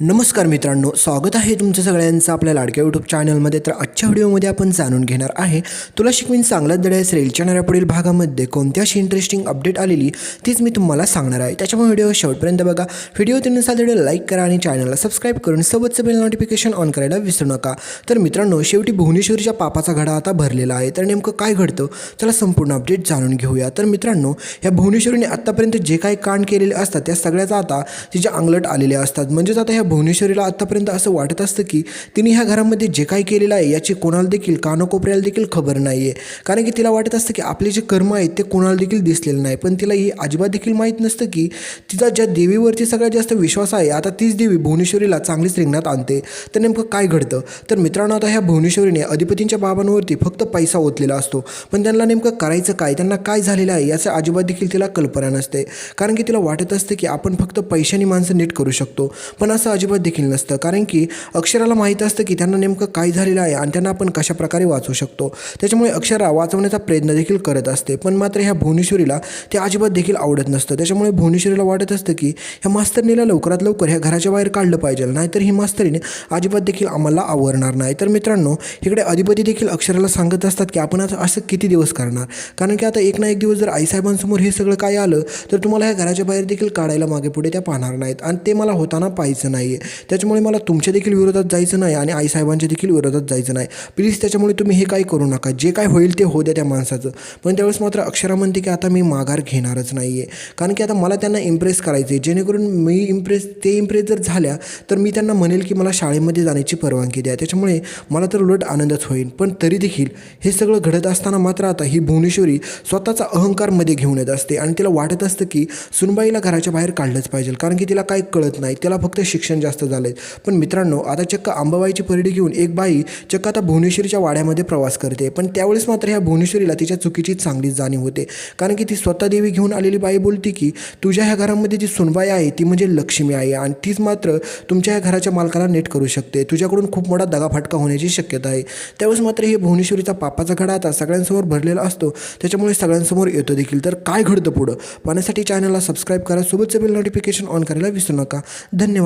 नमस्कार मित्रांनो स्वागत आहे तुमचं सगळ्यांचं आपल्या लाडक्या यूट्यूब चॅनलमध्ये तर आजच्या व्हिडिओमध्ये आपण जाणून घेणार आहे तुला शिकवीन चांगलाच दड्या रेलच्या येणाऱ्या पुढील भागामध्ये कोणती अशी इंटरेस्टिंग अपडेट आलेली तीच मी तुम्हाला सांगणार आहे. त्याच्यामुळे व्हिडिओ शेवटपर्यंत बघा. व्हिडिओ त्यानुसार व्हिडिओ लाईक करा आणि चॅनलला सबस्क्राईब करून सोबतचं बेल नोटिफिकेशन ऑन करायला विसरू नका. तर मित्रांनो शेवटी भुवनेश्वरीच्या पापाचा घडा आता भरलेला आहे. तर नेमकं काय घडतं? चला संपूर्ण अपडेट जाणून घेऊया. तर मित्रांनो या भुवनेश्वरीने आत्तापर्यंत जे काही कांड केलेले असतात त्या सगळ्याचा आता तिच्या अंगलट आलेल्या असतात. म्हणजेच आता ह्या भुवनेश्वरीला आत्तापर्यंत असं वाटत असतं की तिने ह्या घरामध्ये जे काही केलेलं आहे याची कोणाला देखील कानाकोपऱ्याला देखील खबर नाही आहे कारण की तिला वाटत असतं की आपले जे कर्म आहेत ते कोणाला देखील दिसलेलं नाही. पण तिला ही अजिबात देखील माहीत नसतं की तिचा ज्या देवीवरती सगळ्यात जास्त विश्वास आहे आता तीच देवी भुवनेश्वरीला चांगलीच रिंगणात आणते. तर नेमकं काय घडतं? तर मित्रांनो आता ह्या भुवनेश्वरीने अधिपतींच्या बाबांवरती फक्त पैसा ओतलेला असतो. पण त्यांना नेमकं करायचं काय? त्यांना काय झालेलं आहे याचं अजिबात देखील तिला कल्पना नसते. कारण की तिला वाटत असतं की आपण फक्त पैशाने माणसं नीट करू शकतो. पण असं अजिबात देखील नसतं. कारण की अक्षराला माहीत असतं की त्यांना नेमकं काय झालेलं आहे आणि त्यांना आपण कशा प्रकारे वाचवू शकतो. त्याच्यामुळे अक्षरा वाचवण्याचा प्रयत्न देखील करत असते. पण मात्र ह्या भुवनेश्वरीला ते अजिबात देखील आवडत नसतं. त्याच्यामुळे भुवनेश्वरीला वाटत असतं की ह्या मास्तरणीला लवकरात लवकर ह्या घराच्या बाहेर काढलं पाहिजे. नाहीतर ही मास्तरीने अजिबात देखील आम्हाला आवरणार नाही. तर मित्रांनो इकडे अधिपती देखील अक्षराला सांगत असतात की आपण आता असं किती दिवस करणार? कारण की आता एक ना एक दिवस जर आईसाहेबांसमोर हे सगळं काय आलं तर तुम्हाला ह्या घराच्या बाहेर देखील काढायला मागे पुढे त्या पाहणार नाहीत. आणि ते मला होताना पाहायचं नाही. आहे त्याच्यामुळे मला तुमच्या देखील विरोधात जायचं नाही आणि आईसाहेबांच्या देखील विरोधात जायचं नाही. प्लीज त्याच्यामुळे तुम्ही हे काय करू नका. जे काय होईल ते हो द्या त्या माणसाचं. पण त्यावेळेस मात्र अक्षरा म्हणते की आता मी माघार घेणारच नाही आहे कारण की आता मला त्यांना इम्प्रेस करायचं आहे जेणेकरून मी इम्प्रेस ते इम्प्रेस जर झाल्या तर मी त्यांना म्हणेल की मला शाळेमध्ये जाण्याची परवानगी द्या. त्याच्यामुळे मला तर उलट आनंदच होईल. पण तरी देखील हे सगळं घडत असताना मात्र आता ही भुवनेश्वरी स्वतःचा अहंकारमध्ये घेऊन येत असते. आणि तिला वाटत असतं की सुनबाईला घराच्या बाहेर काढलंच पाहिजे. कारण की तिला काय कळत नाही. तिला फक्त शिक्षण जास्त झालं आहे पण मित्रांनो आता चक्क आंबाबाईची परडी घेऊन एक बाई चक्क आता भुवनेश्वरीच्या वाड्यामध्ये प्रवास करते. पण त्यावेळेस मात्र ह्या भुवनेश्वरीला तिच्या चुकीची चांगलीच जाणीव होते. कारण की ती स्वतः देवी घेऊन आलेली बाई बोलते की तुझ्या ह्या घरामध्ये जी सुनबाई आहे ती म्हणजे लक्ष्मी आहे. आणि तीच मात्र तुमच्या ह्या घराच्या मालकाला नेट करू शकते. तुझ्याकडून खूप मोठा दगाफटका होण्याची शक्यता आहे. त्यावेळेस मात्र हे भुवनेश्वरीचा पापाचा घडा आता सगळ्यांसमोर भरलेला असतो. त्याच्यामुळे सगळ्यांसमोर येतो देखील. तर काय घडतं पुढं? पाहण्यासाठी चॅनलला सबस्क्राईब करा. सोबतचं बिल नोटिफिकेशन ऑन करायला विसरू नका. धन्यवाद.